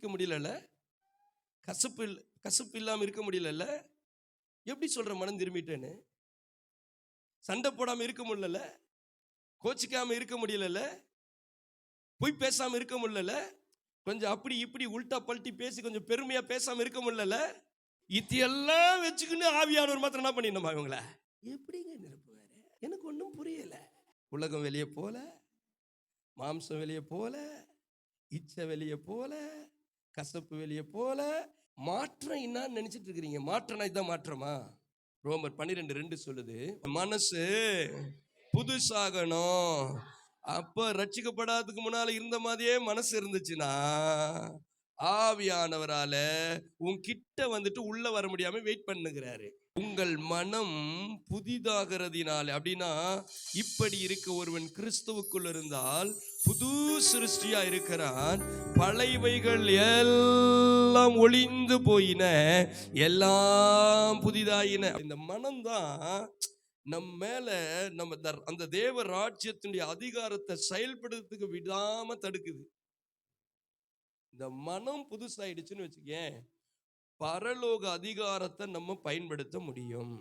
ருசிக்க முடியலல்ல? கசப்பு கசப்பு இல்லாம இருக்க முடியலல்ல? எப்படி சொல்ற மனம் திரும்பிட்டேன்னு? சண்டை போடாம இருக்க முடியல கோச்சிக்காம இருக்க முடியலல்ல? பொய் பேசாம இருக்க முடியல கொஞ்சம் அப்படி இப்படி உல்டா பல்ட்டி பேசி கொஞ்சம் பெருமையா பேசாம இருக்க முடியல இத்தையெல்லாம் வச்சுக்கின்னு ஆவியானவர் மாத்திரம் என்ன பண்ணிடணுமா இவங்கள? எப்படிங்க நிரப்புவாரு? எனக்கு ஒன்றும் புரியல. உலகம் வெளியே போல மாம்சம் வெளியே போல இச்சை வெளியே போல கசப்பு வெளியே போல. மாற்றம் என்னன்னு நினைச்சிட்டு இருக்கிறீங்க மாற்றம்னா இதுதான் மாற்றமா? ரோமர் பன்னிரெண்டு ரெண்டு சொல்லுது. மனசு புதுசாகணும். அப்ப ரட்சிக்கப்படாததுக்கு முன்னால இருந்த மாதிரியே மனசு இருந்துச்சுன்னா ஆவியானவரால உன் கிட்ட வந்துட்டு உள்ள வர முடியாம வெயிட் பண்ணுகிறாரு. உங்கள் மனம் புதிதாகிறதுனால அப்படின்னா இப்படி இருக்க ஒருவன் கிறிஸ்துவுக்குள் இருந்தால் புது சிருஷ்டியா இருக்கிறான். பழையவைகள் எல்லாம் ஒளிந்து போயின எல்லாம் புதிதாயின. இந்த மனம்தான் நம்ம மேல நம்ம அந்த தேவ ராஜ்யத்தினுடைய அதிகாரத்தை செயல்படுறதுக்கு விடாம தடுக்குது. இந்த மனம் புதுசாயிடுச்சுன்னு வச்சுக்கேன் பரலோக அதிகாரத்தை நம்ம பயன்படுத்த முடியும்.